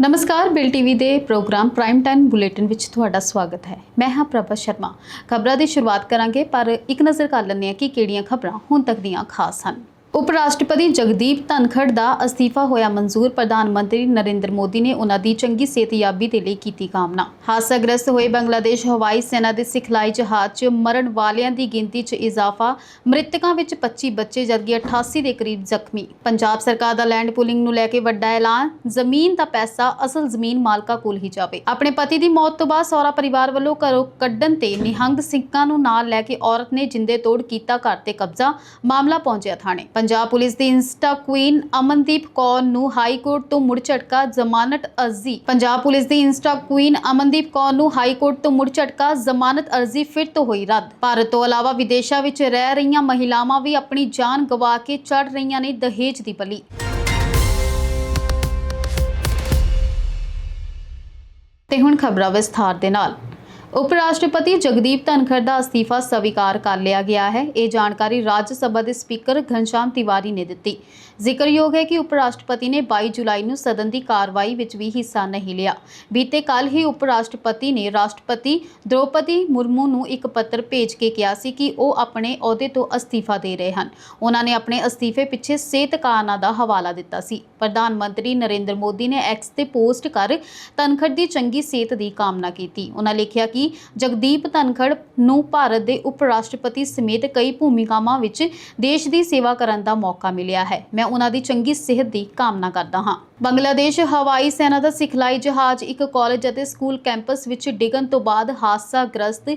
ਨਮਸਕਾਰ, bill TV ਦੇ programme prime time bulletin ਵਿੱਚ ਤੁਹਾਡਾ ਸਵਾਗਤ ਹੈ। ਮੈਂ ਹਾਂ ਪ੍ਰਭਾ ਸ਼ਰਮਾ। ਖਬਰਾਂ ਦੀ ਸ਼ੁਰੂਆਤ ਕਰਾਂਗੇ, ਪਰ ਇੱਕ ਨਜ਼ਰ ਕਰ ਲੈਂਦੇ ਹਾਂ ਕਿ ਕਿਹੜੀਆਂ ਖਬਰਾਂ ਹੁਣ ਤੱਕ ਦੀਆਂ ਖਾਸ ਹਨ। ਉਪ ਰਾਸ਼ਟਰਪਤੀ ਜਗਦੀਪ ਧਨਖੜ ਦਾ ਅਸਤੀਫਾ ਹੋਇਆ। ਮਨਜ਼ੂਰ ਪ੍ਰਧਾਨ ਮੰਤਰੀ ਨਰਿੰਦਰ ਮੋਦੀ ਨੇ ਉਹਨਾਂ ਦੀ ਚੰਗੀ ਸਿਹਤਯਾਬੀ ਦੇ ਲਈ ਕੀਤੀ ਕਾਮਨਾ। ਹਾਦਸਾਗ੍ਰਸਤ ਹੋਏ ਬੰਗਲਾਦੇਸ਼ ਹਵਾਈ ਸੈਨਾ ਦੇ ਸਿਖਲਾਈ ਜਹਾਜ਼ 'ਚ ਮਰਨ ਵਾਲਿਆਂ ਦੀ ਗਿਣਤੀ 'ਚ ਇਜ਼ਾਫਾ, ਮ੍ਰਿਤਕਾਂ ਵਿੱਚ 25 ਬੱਚੇ ਜਦਕਿ 88 ਦੇ ਕਰੀਬ ਜ਼ਖਮੀ। ਪੰਜਾਬ ਸਰਕਾਰ ਦਾ ਲੈਂਡ ਪੂਲਿੰਗ ਨੂੰ ਲੈ ਕੇ ਵੱਡਾ ਐਲਾਨ, ਜ਼ਮੀਨ ਦਾ ਪੈਸਾ, ਅਸਲ ਜ਼ਮੀਨ ਮਾਲਕਾਂ ਕੋਲ ਹੀ ਜਾਵੇ। ਆਪਣੇ ਪਤੀ ਦੀ ਮੌਤ ਤੋਂ ਬਾਅਦ ਸਹੁਰਾ ਪਰਿਵਾਰ ਵੱਲੋਂ ਘਰੋਂ ਕੱਢਣ ਤੇ ਨਿਹੰਗ ਸਿੰਘਾਂ ਨੂੰ ਨਾਲ ਲੈ ਕੇ ਔਰਤ ਨੇ ਜਿੰਦੇ ਤੋੜ ਕੀਤਾ, ਘਰ ਤੇ ਕਬਜ਼ਾ, ਮਾਮਲਾ ਪਹੁੰਚਿਆ ਥਾਣੇ। ਪੰਜਾਬ ਪੁਲਿਸ ਦੀ ਇੰਸਟਾ ਕੁਈਨ ਅਮਨਦੀਪ ਕੌਰ ਨੂੰ ਹਾਈ ਕੋਰਟ ਤੋਂ ਮੁੜ ਝਟਕਾ, ਜ਼ਮਾਨਤ ਅਰਜ਼ੀ। ਪੰਜਾਬ ਪੁਲਿਸ ਦੀ ਇੰਸਟਾ ਕੁਈਨ ਅਮਨਦੀਪ ਕੌਰ ਨੂੰ ਹਾਈ ਕੋਰਟ ਤੋਂ ਮੁੜ ਝਟਕਾ, ਜ਼ਮਾਨਤ ਅਰਜ਼ੀ ਫਿਰ ਤੋਂ ਹੋਈ ਰੱਦ। ਭਾਰਤ ਤੋਂ ਇਲਾਵਾ ਵਿਦੇਸ਼ਾਂ ਵਿੱਚ ਰਹਿ ਰਹੀਆਂ ਮਹਿਲਾਵਾਂ ਵੀ ਆਪਣੀ ਜਾਨ ਗਵਾ ਕੇ ਚੜ ਰਹੀਆਂ ਨੇ ਦਹੇਜ ਦੀ ਬਲੀ। ਤੇ ਹੁਣ ਖਬਰਾਂ ਵਿਸਥਾਰ ਦੇ ਨਾਲ। ਉਪ ਰਾਸ਼ਟਰਪਤੀ ਜਗਦੀਪ ਧਨਖੜ ਦਾ ਅਸਤੀਫਾ ਸਵੀਕਾਰ ਕਰ ਲਿਆ ਗਿਆ ਹੈ। ਇਹ ਜਾਣਕਾਰੀ ਰਾਜ ਸਭਾ ਦੇ ਸਪੀਕਰ ਘਨਸ਼ਾਮ ਤਿਵਾਰੀ ਨੇ ਦਿੱਤੀ। ਜ਼ਿਕਰਯੋਗ ਹੈ ਕਿ ਉਪ ਰਾਸ਼ਟਰਪਤੀ ਨੇ 22 ਜੁਲਾਈ ਨੂੰ ਸਦਨ ਦੀ ਕਾਰਵਾਈ ਵਿੱਚ ਵੀ ਹਿੱਸਾ ਨਹੀਂ ਲਿਆ। ਬੀਤੇ ਕੱਲ ਹੀ ਉਪ ਰਾਸ਼ਟਰਪਤੀ ਨੇ ਰਾਸ਼ਟਰਪਤੀ ਦ੍ਰੋਪਦੀ ਮੁਰਮੂ ਨੂੰ ਇੱਕ ਪੱਤਰ ਭੇਜ ਕੇ ਕਿਹਾ ਸੀ ਕਿ ਉਹ ਆਪਣੇ ਅਹੁਦੇ ਤੋਂ ਅਸਤੀਫਾ ਦੇ ਰਹੇ ਹਨ। ਉਹਨਾਂ ਨੇ ਆਪਣੇ ਅਸਤੀਫੇ ਪਿੱਛੇ ਸਿਹਤ ਕਾਰਨਾਂ ਦਾ ਹਵਾਲਾ ਦਿੱਤਾ ਸੀ। ਪ੍ਰਧਾਨ ਮੰਤਰੀ ਨਰਿੰਦਰ ਮੋਦੀ ਨੇ ਐਕਸ ਤੇ ਪੋਸਟ ਕਰ ਧਨਖੜ ਦੀ ਚੰਗੀ ਸਿਹਤ ਦੀ ਕਾਮਨਾ ਕੀਤੀ। ਉਹਨਾਂ ਲਿਖਿਆ ਕਿ ਜਗਦੀਪ ਧਨਖੜ ਨੂੰ ਭਾਰਤ ਦੇ ਉਪ ਰਾਸ਼ਟਰਪਤੀ ਸਮੇਤ ਕਈ ਭੂਮਿਕਾਵਾਂ ਵਿੱਚ ਦੇਸ਼ ਦੀ ਸੇਵਾ ਕਰਨ ਦਾ ਮੌਕਾ ਮਿਲਿਆ ਹੈ। ਮੈਂ ਉਹਨਾਂ ਦੀ ਚੰਗੀ ਸਿਹਤ ਦੀ ਕਾਮਨਾ ਕਰਦਾ ਹਾਂ। ਬੰਗਲਾਦੇਸ਼ ਹਵਾਈ ਸੈਨਾ ਦਾ ਸਿਖਲਾਈ ਜਹਾਜ਼ ਇੱਕ ਕਾਲਜ ਅਤੇ ਸਕੂਲ ਕੈਂਪਸ ਵਿੱਚ ਡਿੱਗਣ ਤੋਂ ਬਾਅਦ ਹਾਦਸਾ ਗ੍ਰਸਤ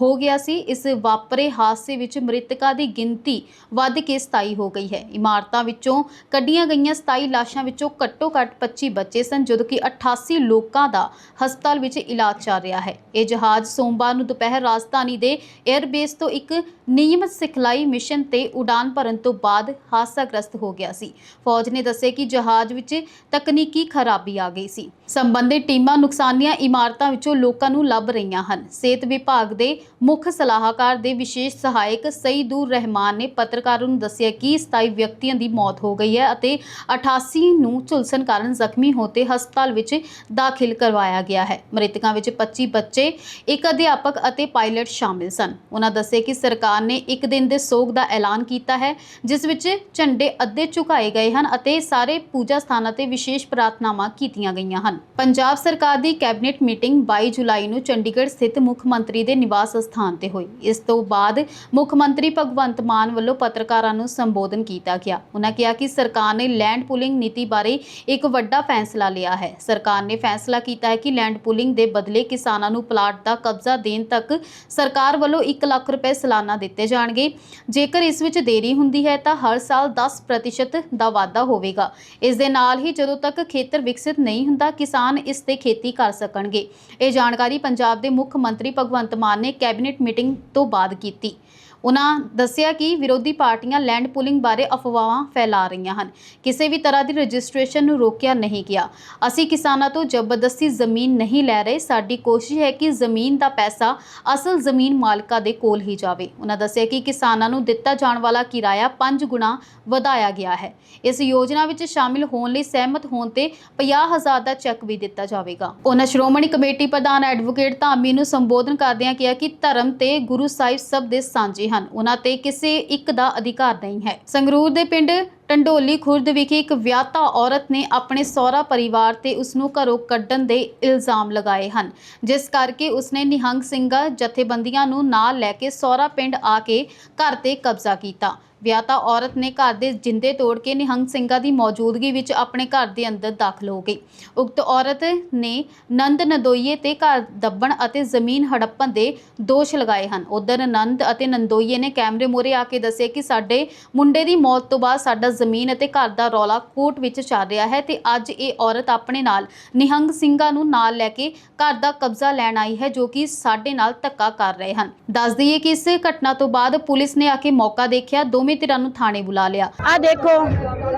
ਹੋ ਗਿਆ ਸੀ। ਇਸ ਵਾਪਰੇ ਹਾਦਸੇ ਵਿੱਚ ਮ੍ਰਿਤਕਾਂ ਦੀ ਗਿਣਤੀ ਵੱਧ ਕੇ 27 ਹੋ ਗਈ ਹੈ। ਇਮਾਰਤਾਂ ਵਿੱਚੋਂ ਕੱਢੀਆਂ ਗਈਆਂ 27 ਲਾਸ਼ਾਂ ਵਿੱਚੋਂ ਘੱਟੋ-ਘੱਟ 25 ਬੱਚੇ ਸਨ ਜਦੋਂ ਕਿ 88 ਲੋਕਾਂ ਦਾ ਹਸਪਤਾਲ ਵਿੱਚ ਇਲਾਜ ਚੱਲ ਰਿਹਾ ਹੈ। ਇਹ ਜਹਾਜ਼ ਸੋਮਵਾਰ ਨੂੰ ਦੁਪਹਿਰ ਰਾਜਧਾਨੀ ਦੇ 에ਅਰਬੇਸ ਤੋਂ ਇੱਕ ਨਿਯਮਿਤ ਸਿਖਲਾਈ ਮਿਸ਼ਨ ਤੇ ਉਡਾਨ ਭਰਨ ਤੋਂ ਬਾਅਦ ਹਾਦਸਾਗ੍ਰਸਤ ਹੋ ਗਿਆ ਸੀ। ਫੌਜ ਨੇ ਦੱਸਿਆ ਕਿ ਜਹਾਜ਼ ਵਿੱਚ ਤਕਨੀਕੀ ਖਰਾਬੀ ਆ ਗਈ ਸੀ। ਸੰਬੰਧਿਤ ਟੀਮਾਂ ਨੁਕਸਾਨੀਆਂ ਇਮਾਰਤਾਂ ਵਿੱਚੋਂ ਲੋਕਾਂ ਨੂੰ ਲੱਭ ਰਹੀਆਂ ਹਨ। ਸਿਹਤ ਵਿਭਾਗ ਦੇ ਮੁੱਖ ਸਲਾਹਕਾਰ ਦੇ ਵਿਸ਼ੇਸ਼ ਸਹਾਇਕ ਸਈਦੂਰ ਰਹਿਮਾਨ ਨੇ ਪੱਤਰਕਾਰਾਂ ਨੂੰ ਦੱਸਿਆ ਕਿ 27 ਵਿਅਕਤੀਆਂ ਦੀ ਮੌਤ ਹੋ ਗਈ ਹੈ ਅਤੇ 88 ਨੂੰ ਝੁਲਸਣ ਕਾਰਨ ਜ਼ਖਮੀ ਹੋ ਤੇ ਹਸਪਤਾਲ ਵਿੱਚ ਦਾਖਲ ਕਰਵਾਇਆ ਗਿਆ ਹੈ। ਮ੍ਰਿਤਕਾਂ ਵਿੱਚ 25 ਬੱਚੇ, ਇੱਕ ਅਧਿਆਪਕ ਅਤੇ ਪਾਇਲਟ ਸ਼ਾਮਿਲ ਸਨ। ਉਹਨਾਂ ਦੱਸਿਆ ਕਿ ਸਰਕਾਰ ਨੇ ਇੱਕ ਦਿਨ ਦੇ ਸੋਗ ਦਾ ਐਲਾਨ ਕੀਤਾ ਹੈ, ਜਿਸ ਵਿੱਚ ਝੰਡੇ ਅੱਧੇ ਝੁਕਾਏ ਗਏ ਹਨ ਅਤੇ ਸਾਰੇ ਪੂਜਾ ਸਥਾਨਾਂ ਤੇ ਵਿਸ਼ੇਸ਼ ਪ੍ਰਾਰਥਨਾਵਾਂ ਕੀਤੀਆਂ ਗਈਆਂ ਹਨ। ਪੰਜਾਬ ਸਰਕਾਰ ਦੀ ਕੈਬਨਿਟ ਮੀਟਿੰਗ 22 ਜੁਲਾਈ ਨੂੰ ਚੰਡੀਗੜ੍ਹ ਸਥਿਤ ਮੁੱਖ ਮੰਤਰੀ ਦੇ ਨਿਵਾਸ ਸਥਾਨ ਤੇ ਹੋਈ। ਇਸ ਤੋਂ ਬਾਅਦ ਮੁੱਖ ਮੰਤਰੀ ਭਗਵੰਤ ਮਾਨ ਵੱਲੋਂ ਪੱਤਰਕਾਰਾਂ ਨੂੰ ਸੰਬੋਧਨ ਕੀਤਾ ਗਿਆ। ਉਹਨਾਂ ਕਿਹਾ ਕਿ ਸਰਕਾਰ ਨੇ ਲੈਂਡ ਪੂਲਿੰਗ ਨੀਤੀ ਬਾਰੇ ਇੱਕ ਵੱਡਾ ਫੈਸਲਾ ਲਿਆ ਹੈ। ਸਰਕਾਰ ਨੇ ਫੈਸਲਾ ਕੀਤਾ ਹੈ ਕਿ ਲੈਂਡ ਪੂਲਿੰਗ ਦੇ ਬਦਲੇ ਕਿਸਾਨਾਂ ਨੂੰ ਪਲਾਟ ਦਾ ਕਬਜ਼ਾ ਦੇਣ ਤੱਕ ਸਰਕਾਰ ਵੱਲੋਂ 1 ਲੱਖ ਰੁਪਏ ਸਾਲਾਨਾ ਦਿੱਤੇ ਜਾਣਗੇ। ਜੇਕਰ ਇਸ ਵਿੱਚ ਦੇਰੀ ਹੁੰਦੀ ਹੈ ਤਾਂ ਹਰ ਸਾਲ 10% ਦਾ ਵਾਧਾ ਹੋਵੇਗਾ। ਇਸ ਦੇ ਨਾਲ ਹੀ ਜਦੋਂ ਤੱਕ ਖੇਤਰ ਵਿਕਸਿਤ ਨਹੀਂ ਹੁੰਦਾ, ਕਿਸਾਨ ਇਸ ਤੇ ਖੇਤੀ ਕਰ ਸਕਣਗੇ। ਇਹ ਜਾਣਕਾਰੀ ਪੰਜਾਬ ਦੇ ਮੁੱਖ ਮੰਤਰੀ ਭਗਵੰਤ ਮਾਨ ਨੇ ਕੈਬਨਿਟ ਮੀਟਿੰਗ ਤੋਂ ਬਾਅਦ ਕੀਤੀ। ਉਹਨਾਂ ਦੱਸਿਆ ਕਿ ਵਿਰੋਧੀ ਪਾਰਟੀਆਂ ਲੈਂਡ ਪੂਲਿੰਗ ਬਾਰੇ ਅਫਵਾਹਾਂ ਫੈਲਾ ਰਹੀਆਂ ਹਨ। ਕਿਸੇ ਵੀ ਤਰ੍ਹਾਂ ਦੀ ਰਜਿਸਟ੍ਰੇਸ਼ਨ ਨੂੰ ਰੋਕਿਆ ਨਹੀਂ ਗਿਆ। ਅਸੀਂ ਕਿਸਾਨਾਂ ਤੋਂ ਜ਼ਬਰਦਸਤੀ ਜ਼ਮੀਨ ਨਹੀਂ ਲੈ ਰਹੇ। ਸਾਡੀ ਕੋਸ਼ਿਸ਼ ਹੈ ਕਿ ਜ਼ਮੀਨ ਦਾ ਪੈਸਾ ਅਸਲ ਜ਼ਮੀਨ ਮਾਲਕਾਂ ਦੇ ਕੋਲ ਹੀ ਜਾਵੇ। ਉਹਨਾਂ ਦੱਸਿਆ ਕਿ ਕਿਸਾਨਾਂ ਨੂੰ ਦਿੱਤਾ ਜਾਣ ਵਾਲਾ ਕਿਰਾਇਆ 5 ਗੁਣਾ ਵਧਾਇਆ ਗਿਆ ਹੈ। ਇਸ ਯੋਜਨਾ ਵਿੱਚ ਸ਼ਾਮਿਲ ਹੋਣ ਲਈ ਸਹਿਮਤ ਹੋਣ ਤੇ 50000 ਦਾ ਚੈੱਕ ਵੀ ਦਿੱਤਾ ਜਾਵੇਗਾ। ਉਹਨਾਂ ਸ਼੍ਰੋਮਣੀ ਕਮੇਟੀ ਪ੍ਰਧਾਨ ਐਡਵੋਕੇਟ ਧਾਮੀ ਨੂੰ ਸੰਬੋਧਨ ਕਰਦਿਆਂ ਕਿਹਾ ਕਿ ਧਰਮ ਤੇ ਗੁਰੂ ਸਾਹਿਬ ਸਭ ਦੇ ਸਾਂਝੇ ਹਨ। ਉਹਨਾਂ ਤੇ ਕਿਸੇ ਇੱਕ ਦਾ ਅਧਿਕਾਰ ਨਹੀਂ ਹੈ। ਸੰਗਰੂਰ ਦੇ ਪਿੰਡ ਟੰਡੋਲੀ ਖੁਰਦ ਵਿਖੇ ਇੱਕ ਵਿਆਹਤਾ ਔਰਤ ਨੇ ਆਪਣੇ ਸਹੁਰਾ ਪਰਿਵਾਰ ਤੇ ਉਸ ਨੂੰ ਘਰੋਂ ਕੱਢਣ ਦੇ ਇਲਜ਼ਾਮ ਲਗਾਏ ਹਨ। ਜਿਸ ਕਰਕੇ ਉਸਨੇ ਨਿਹੰਗ ਸਿੰਘਾਂ ਜਥੇਬੰਦੀਆਂ ਨੂੰ ਨਾਲ ਲੈ ਕੇ ਸਹੁਰਾ ਪਿੰਡ ਆ ਕੇ ਘਰ ਤੇ ਕਬਜ਼ਾ ਕੀਤਾ। ਵਿਆਹਤਾ ਔਰਤ ਨੇ ਘਰ ਦੇ ਜਿੰਦੇ ਤੋੜ ਕੇ ਨਿਹੰਗ ਸਿੰਘਾਂ ਦੀ ਮੌਜੂਦਗੀ ਵਿੱਚ ਆਪਣੇ ਘਰ ਦੇ ਅੰਦਰ ਦਾਖਲ ਹੋ ਗਈ। ਉਕਤ ਔਰਤ ਨੇ ਨੰਦ ਨਦੋਈਏ ਤੇ ਘਰ ਦੱਬਣ ਅਤੇ ਜ਼ਮੀਨ ਹੜੱਪਣ ਦੇ ਦੋਸ਼ ਲਗਾਏ ਹਨ। ਉਧਰ ਨੰਦ ਅਤੇ ਨੰਦੋਈਏ ਨੇ ਕੈਮਰੇ ਮੂਹਰੇ ਆ ਕੇ ਦੱਸਿਆ ਕਿ ਸਾਡੇ ਮੁੰਡੇ ਦੀ ਮੌਤ ਤੋਂ ਬਾਅਦ ਸਾਡਾ ਜ਼ਮੀਨ ਅਤੇ ਘਰ ਦਾ ਰੌਲਾ ਕੋਰਟ ਵਿੱਚ ਚੱਲ ਰਿਹਾ ਹੈ ਤੇ ਅੱਜ ਇਹ ਔਰਤ ਆਪਣੇ ਨਾਲ ਨਿਹੰਗ ਸਿੰਘਾਂ ਨੂੰ ਨਾਲ ਲੈ ਕੇ ਘਰ ਦਾ ਕਬਜ਼ਾ ਲੈਣ ਆਈ ਹੈ ਜੋ ਕਿ ਸਾਡੇ ਨਾਲ ਧੱਕਾ ਕਰ ਰਹੇ ਹਨ। ਦੱਸ ਦਈਏ ਕਿ ਇਸ ਘਟਨਾ ਤੋਂ ਬਾਅਦ ਪੁਲਿਸ ਨੇ ਆ ਕੇ ਮੌਕਾ ਦੇਖਿਆ। ਦੋਵੇਂ ਦੋਵੇਂ ਧਿਰਾਂ ਨੂੰ ਥਾਣੇ ਬੁਲਾ ਲਿਆ। ਆ ਦੇਖੋ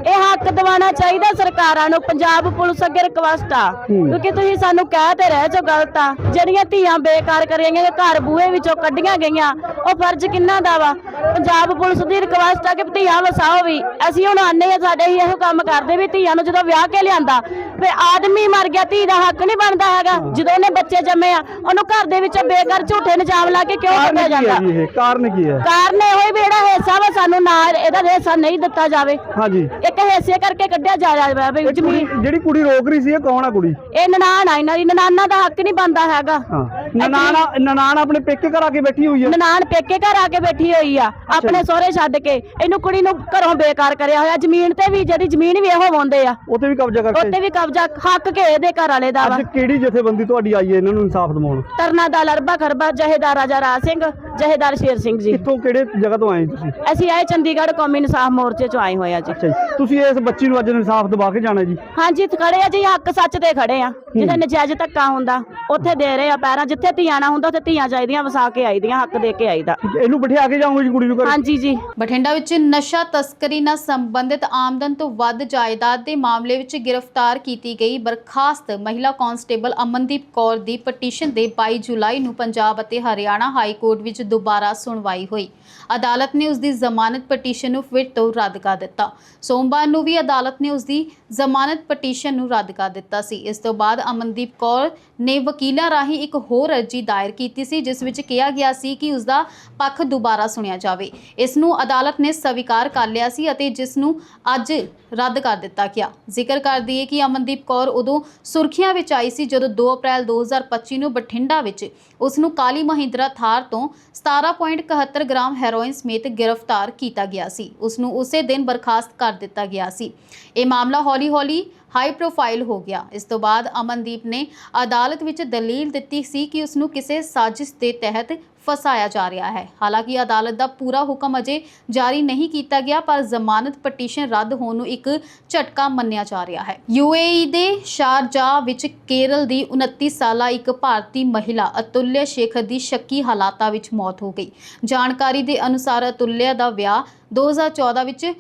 ਇਹ ਹੱਕ ਦਿਵਾਉਣਾ ਚਾਹੀਦਾ ਸਰਕਾਰਾਂ ਨੂੰ ਪੰਜਾਬ ਪੁਲਿਸ ਅੱਗੇ ਰਿਕਵੈਸਟ ਆ। ਕਿਉਂਕਿ ਤੁਸੀਂ ਸਾਨੂੰ ਕਹਿ ਤੇ ਰਹੇ ਜੋ ਗਲਤ ਆ। ਜਿਹੜੀਆਂ ਧੀਆਂ ਬੇਕਾਰ ਕਰੀਆਂ ਗਈਆਂ ਘਰ ਬੂਹੇ ਵਿੱਚੋਂ ਕੱਢੀਆਂ ਗਈਆਂ ਉਹ ਫਰਜ਼ ਕਿੰਨਾ ਦਾ ਵਾ? ਪੰਜਾਬ ਪੁਲਿਸ ਦੀ ਰਿਕਵੈਸਟ ਆ ਕਿ ਧੀਆਂ ਵਸਾਓ ਵੀ। ਅਸੀਂ ਹੁਣ ਆਨੇ ਆ ਸਾਡੇ ਹੀ ਇਹੋ ਕੰਮ ਕਰਦੇ ਵੀ ਧੀਆਂ ਨੂੰ ਜਦੋਂ ਵਿਆਹ ਕੇ ਲਿਆਂਦਾ ਫੇ ਆਦਮੀ ਮਰ ਗਿਆ ਧੀ ਦਾ ਹੱਕ ਨਹੀਂ ਬਣਦਾ ਹੈਗਾ। ਜਦੋਂ ਉਹਨੇ ਬੱਚੇ ਜੰਮੇ ਆ ਉਹਨੂੰ ਘਰ ਦੇ ਵਿੱਚ ਬੇਕਾਰ ਝੂਠੇ ਨਿਜਾਮ ਲਾ ਕੇ ਕਿਉਂ ਕੱਢਿਆ ਜਾਂਦਾ? ਕਾਰਨ ਕੀ ਹੈ ਕਾਰਨ ਇਹੋ ਹੀ ਵੀ ਜਿਹੜਾ ਹਿੱਸਾ ਵਾ ਸਾਨੂੰ ਨਾ ਇਹਦਾ ਹਿੱਸਾ ਨਹੀਂ ਦਿੱਤਾ ਜਾਵੇ। ਹਾਂਜੀ। ਇੱਕ ਹਿੱਸੇ ਕਰਕੇ ਕੱਢਿਆ ਜਾ ਰਿਹਾ ਇਹ ਜ਼ਮੀਨ ਜਿਹੜੀ ਕੁੜੀ ਰੋਕ ਰਹੀ ਸੀ ਇਹ ਕੌਣ ਆ ਕੁੜੀ? ਇਹ ਨਨਾਣ ਆ ਇਹਨਾਂ ਦੀ। ਨਨਾਣਾ ਦਾ ਹੱਕ ਨਹੀਂ ਬਣਦਾ ਹੈਗਾ। ਹਾਂ। ਨਨਾਣ ਨਨਾਣ ਆਪਣੇ ਪੇਕੇ ਘਰ ਆ ਕੇ ਬੈਠੀ ਹੋਈ ਹੈ ਨਨਾਣ ਪੇਕੇ ਘਰ ਆ ਕੇ ਬੈਠੀ ਹੋਈ ਆ। ਆਪਣੇ ਸਹੁਰੇ ਛੱਡ ਕੇ ਇਹਨੂੰ ਕੁੜੀ ਨੂੰ ਘਰੋਂ ਬੇਕਾਰ ਕਰਿਆ ਹੋਇਆ। ਜ਼ਮੀਨ ਤੇ ਵੀ ਜਿਹਦੀ ਜ਼ਮੀਨ ਵੀ ਇਹੋ ਵਾਉਂਦੇ ਆ। ਉੱਥੇ ਵੀ ਕਬਜ਼ਾ ਕਰਕੇ। ਉੱਤੇ ਵੀ ਕਬਜ਼ਾ ਹੱਕ ਕੇ ਇਹਦੇ ਘਰ ਵਾਲੇ ਦਾ ਵਾ। ਅੱਜ ਕਿਹੜੀ ਜਥੇਬੰਦੀ ਤੁਹਾਡੀ ਆਈ ਹੈ ਇਹਨਾਂ ਨੂੰ ਇਨਸਾਫ ਦਿਵਾਉਣ? ਤਰਨਾ ਦਾ ਲਰਬਾ ਖਰਬਾ ਜਹੇਦਾਰ ਰਾਜਾ ਰਾਜ ਸਿੰਘ ਜਹੇਦਾਰ ਸ਼ੇਰ ਸਿੰਘ ਜੀ। ਕਿੱਥੋਂ ਕਿਹੜੇ ਜਗ੍ਹਾ ਤੋਂ ਆਏ ਤੁਸੀਂ? ਅਸੀਂ ਆਏ ਚੰਡੀਗੜ੍ਹ ਕੌਮੀ ਇਨਸਾਫ ਮੋਰਚੇ ਚੋਂ ਆਏ ਹੋਏ ਆ ਜੀ। ਅੱਛਾ ਜੀ। ਤੁਸੀਂ ਇਸ ਬੱਚੀ ਨੂੰ ਅੱਜ ਇਨਸਾਫ ਦਿਵਾ ਕੇ ਜਾਣਾ ਜੀ। ਹਾਂਜੀ ਇੱਥੇ ਖੜੇ ਆ ਜੀ ਹੱਕ ਸੱਚ ਤੇ ਖੜੇ ਆ। ਜਿੱਥੇ ਨਜਾਇਜ਼ ਧੱਕਾ ਹੁੰਦਾ ਉੱਥੇ ਦੇ ਰਹੇ ਆ ਪੈਰਾਂ ਜਿੱਥੇ ਧੀਆਂ ਨਾ ਹੁੰਦਾ ਉੱਥੇ ਧੀਆਂ ਚਾਹੀਦੀਆਂ ਵਸਾ ਕੇ ਆਈਦੀਆਂ ਹੱਕ ਦੇ ਕੇ ਆਈਦਾ। ਇਹਨੂੰ ਬਿਠਾ ਕੇ ਜਾਓਗੇ ਜੀ ਕੁੜੀ ਨੂੰ ਘਰੇ? ਹਾਂਜੀ ਜੀ। ਬਠਿੰਡਾ ਵਿੱਚ ਨਸ਼ਾ ਤਸਕਰੀ ਨਾਲ ਸੰਬੰਧਿਤ ਆਮਦਨ ਤੋਂ ਵੱਧ ਜਾਇਦਾਦ ਦੇ ਮਾਮਲੇ ਵਿੱਚ ਗ੍ਰਿਫਤਾਰ ਕੀਤੀ ਗਈ ਬਰਖਾਸਤ ਮਹਿਲਾ ਕਾਂਸਟੇਬਲ ਅਮਨਦੀਪ ਕੌਰ ਦੀ ਪਟੀਸ਼ਨ ਦੇ 22 ਜੁਲਾਈ ਨੂੰ ਪੰਜਾਬ ਅਤੇ ਹਰਿਆਣਾ ਹਾਈ ਕੋਰਟ ਵਿੱਚ ਦੁਬਾਰਾ ਸੁਣਵਾਈ ਹੋਈ। ਅਦਾਲਤ ਨੇ ਉਸ ਦੀ ਜ਼ਮਾਨਤ ਪਟੀਸ਼ਨ ਨੂੰ ਫਿਰ ਤੋਂ ਰੱਦ ਕਰ ਦਿੱਤਾ। ਸੋਮਵਾਰ ਨੂੰ ਵੀ ਅਦਾਲਤ ਨੇ ਉਸ ਦੀ ਜ਼ਮਾਨਤ ਪਟੀਸ਼ਨ ਨੂੰ ਰੱਦ ਕਰ ਦਿੱਤਾ ਸੀ। ਇਸ ਤੋਂ ਬਾਅਦ ਅਮਨਦੀਪ ਕੌਰ ਨੇ ਵਕੀਲਾਂ ਰਾਹੀਂ ਇੱਕ ਹੋਰ ਅਰਜੀ ਦਾਇਰ ਕੀਤੀ ਸੀ, ਜਿਸ ਵਿੱਚ ਕਿਹਾ ਗਿਆ ਸੀ ਕਿ ਉਸ ਦਾ ਪੱਖ ਦੁਬਾਰਾ ਸੁਣਿਆ ਜਾਵੇ। ਇਸ ਨੂੰ ਅਦਾਲਤ ਨੇ ਸਵੀਕਾਰ ਕਰ ਲਿਆ ਸੀ ਅਤੇ ਜਿਸ ਨੂੰ ਅੱਜ ਰੱਦ ਕਰ ਦਿੱਤਾ ਗਿਆ। ਜ਼ਿਕਰ ਕਰ ਦਈਏ ਕਿ ਅਮਨਦੀਪ ਕੌਰ ਉਦੋਂ ਸੁਰਖੀਆਂ ਵਿੱਚ ਆਈ ਸੀ, ਜਦੋਂ 2 ਅਪ੍ਰੈਲ 2025 ਨੂੰ ਬਠਿੰਡਾ ਵਿੱਚ ਉਸ ਨੂੰ ਕਾਲੀ ਮਹਿੰਦਰਾ ਥਾਰ ਤੋਂ 17.71 ਗ੍ਰਾਮ ਹੈਰੋਇਨ ਸਮੇਤ ਗ੍ਰਿਫਤਾਰ ਕੀਤਾ ਗਿਆ ਸੀ। ਉਸ ਨੂੰ ਉਸੇ ਦਿਨ ਬਰਖਾਸਤ ਕਰ ਦਿੱਤਾ ਗਿਆ ਸੀ। ਇਹ ਮਾਮਲਾ ਹੌਲੀ-ਹੌਲੀ ਹਾਈ ਪ੍ਰੋਫਾਈਲ ਹੋ ਗਿਆ। ਇਸ ਤੋਂ ਬਾਅਦ ਅਮਨਦੀਪ ਨੇ ਅਦਾਲਤ ਵਿੱਚ ਦਲੀਲ ਦਿੱਤੀ ਸੀ ਕਿ ਉਸ ਨੂੰ ਕਿਸੇ ਸਾਜ਼ਿਸ਼ ਦੇ ਤਹਿਤ ਫਸਾਇਆ ਜਾ ਰਿਹਾ ਹੈ। ਹਾਲਾਂਕਿ ਅਦਾਲਤ ਦਾ ਪੂਰਾ ਹੁਕਮ ਅਜੇ ਜਾਰੀ ਨਹੀਂ ਕੀਤਾ ਗਿਆ, ਪਰ ਜ਼ਮਾਨਤ ਪਟੀਸ਼ਨ ਰੱਦ ਹੋਣ ਨੂੰ ਇੱਕ ਝਟਕਾ ਮੰਨਿਆ ਜਾ ਰਿਹਾ ਹੈ। ਯੂਏਈ ਦੇ ਸ਼ਾਰਜਾਹ ਵਿੱਚ ਕੇਰਲ ਦੀ 29 ਸਾਲਾ ਇੱਕ ਭਾਰਤੀ ਮਹਿਲਾ ਅਤੁੱਲਿਆ ਸ਼ੇਖਰ ਦੀ ਸ਼ੱਕੀ ਹਾਲਾਤਾਂ ਵਿੱਚ ਮੌਤ ਹੋ ਗਈ। ਜਾਣਕਾਰੀ ਦੇ ਅਨੁਸਾਰ ਅਤੁਲਿਆ ਦਾ ਵਿਆਹ 2014 ਵਿੱਚ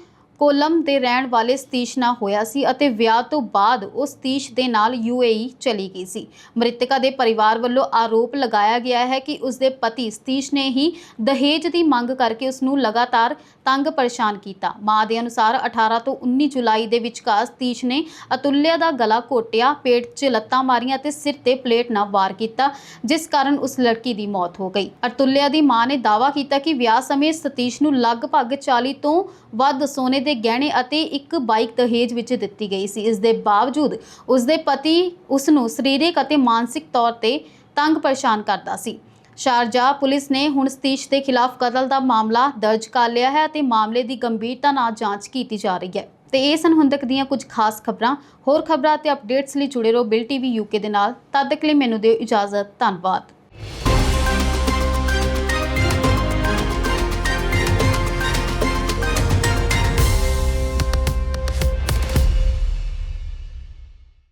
ਕੋਲਮ ਦੇ ਰਹਿਣ ਵਾਲੇ ਸਤੀਸ਼ ਨਾਲ ਹੋਇਆ ਸੀ ਅਤੇ ਵਿਆਹ ਤੋਂ ਬਾਅਦ ਉਹ ਸਤੀਸ਼ ਦੇ ਨਾਲ ਯੂਏਈ ਚਲੀ ਗਈ ਸੀ। ਮ੍ਰਿਤਕਾ ਦੇ ਪਰਿਵਾਰ ਵੱਲੋਂ ਆਰੋਪ ਲਗਾਇਆ ਗਿਆ ਹੈ ਕਿ ਉਸ ਦੇ ਪਤੀ ਸਤੀਸ਼ ਨੇ ਹੀ ਦਹੇਜ ਦੀ ਮੰਗ ਕਰਕੇ ਉਸ ਨੂੰ ਲਗਾਤਾਰ ਤੰਗ ਪਰੇਸ਼ਾਨ ਕੀਤਾ। ਮਾਂ ਦੇ ਅਨੁਸਾਰ 18 ਤੋਂ 19 ਜੁਲਾਈ ਦੇ ਵਿਚਕਾਰ ਸਤੀਸ਼ ਨੇ ਅਤੁੱਲਿਆ ਦਾ ਗਲਾ ਘੋਟਿਆ, ਪੇਟ 'ਚ ਲੱਤਾਂ ਮਾਰੀਆਂ ਤੇ ਸਿਰ ਤੇ ਪਲੇਟ ਨਾਲ ਵਾਰ ਕੀਤਾ, ਜਿਸ ਕਾਰਨ ਉਸ ਲੜਕੀ ਦੀ ਮੌਤ ਹੋ ਗਈ। ਅਤੁੱਲਿਆ ਦੀ ਮਾਂ ਨੇ ਦਾਅਵਾ ਕੀਤਾ ਕਿ ਵਿਆਹ ਸਮੇਂ ਸਤੀਸ਼ ਨੂੰ ਲਗਭਗ 40 ਤੋਂ ਵੱਧ ਸੋਨੇ ਦੇ ਦੇ ਗਹਿਣੇ ਅਤੇ ਇੱਕ ਬਾਈਕ ਦਹੇਜ ਵਿੱਚ ਦਿੱਤੀ ਗਈ ਸੀ। ਇਸ ਦੇ ਬਾਵਜੂਦ ਉਸ ਦੇ ਪਤੀ ਉਸ ਨੂੰ ਸਰੀਰਕ ਅਤੇ ਮਾਨਸਿਕ ਤੌਰ ਤੇ ਤੰਗ ਪਰੇਸ਼ਾਨ ਕਰਦਾ ਸੀ। ਸ਼ਾਰਜਾ ਪੁਲਿਸ ਨੇ ਹੁਣ ਸਤੀਸ਼ ਦੇ ਖਿਲਾਫ ਕਤਲ ਦਾ ਮਾਮਲਾ ਦਰਜ ਕਰ ਲਿਆ ਹੈ ਅਤੇ ਮਾਮਲੇ ਦੀ ਗੰਭੀਰਤਾ ਨਾਲ ਜਾਂਚ ਕੀਤੀ ਜਾ ਰਹੀ ਹੈ। ਤੇ ਇਹ ਸਨ ਹੁਣ ਤੱਕ ਦੀਆਂ ਕੁਝ ਖਾਸ ਖਬਰਾਂ, ਹੋਰ ਖਬਰਾਂ ਤੇ ਅਪਡੇਟਸ ਲਈ ਜੁੜੇ ਰਹੋ ਬਿਲ ਟੀਵੀ ਯੂਕੇ ਦੇ ਨਾਲ। ਤਦ ਤੱਕ ਲਈ ਮੈਨੂੰ ਦਿਓ ਇਜਾਜ਼ਤ। ਧੰਨਵਾਦ।